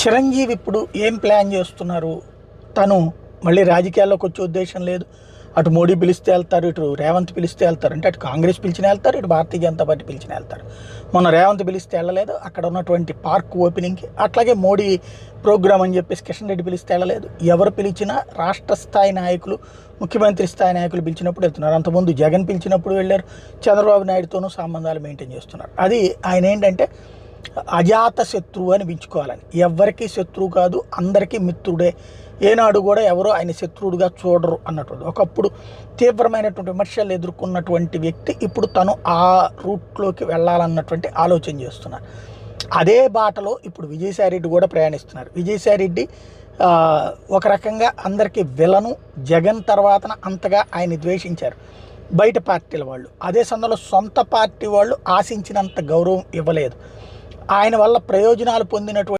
చిరంజీవి ఇప్పుడు ఏం ప్లాన్ చేస్తున్నారు? తను మళ్ళీ రాజకీయాల్లోకి వచ్చే ఉద్దేశం లేదు. అటు మోడీ పిలిస్తే వెళ్తారు ఇటు రేవంత్ పిలిస్తే వెళ్తారు అంటే అటు కాంగ్రెస్ పిలిచిన వెళ్తారు ఇటు భారతీయ జనతా పార్టీ పిలిచిన వెళ్తారు. మొన్న రేవంత్ పిలిస్తే వెళ్ళలేదు అక్కడ ఉన్నటువంటి పార్క్ ఓపెనింగ్కి. అట్లాగే మోడీ ప్రోగ్రామ్ అని చెప్పేసి కిషన్ రెడ్డి పిలిస్తే వెళ్ళలేదు. ఎవరు పిలిచినా రాష్ట్ర స్థాయి నాయకులు ముఖ్యమంత్రి స్థాయి నాయకులు పిలిచినప్పుడు వెళ్తున్నారు. అంతకుముందు జగన్ పిలిచినప్పుడు వెళ్ళారు. చంద్రబాబు నాయుడుతోనూ సంబంధాలు మెయింటైన్ చేస్తున్నారు. అది ఆయన ఏంటంటే అజాత శత్రువు అని పిలుచుకోవాలని ఎవరికి శత్రువు కాదు అందరికీ మిత్రుడే. ఏనాడు కూడా ఎవరో ఆయన శత్రువుడుగా చూడరు అన్నటువంటి ఒకప్పుడు తీవ్రమైనటువంటి విమర్శలు ఎదుర్కొన్నటువంటి వ్యక్తి ఇప్పుడు తను ఆ రూట్లోకి వెళ్ళాలన్నటువంటి ఆలోచన చేస్తున్నారు. అదే బాటలో ఇప్పుడు విజయసాయిరెడ్డి కూడా ప్రయాణిస్తున్నారు. విజయసాయిరెడ్డి ఒక రకంగా అందరికీ విలను జగన్ తర్వాతన అంతగా ఆయన ద్వేషించారు బయట పార్టీల వాళ్ళు. అదే సమయంలో సొంత పార్టీ వాళ్ళు ఆశించినంత గౌరవం ఇవ్వలేదు. ఆయన వల్ల ప్రయోజనాలు పొందినటువంటి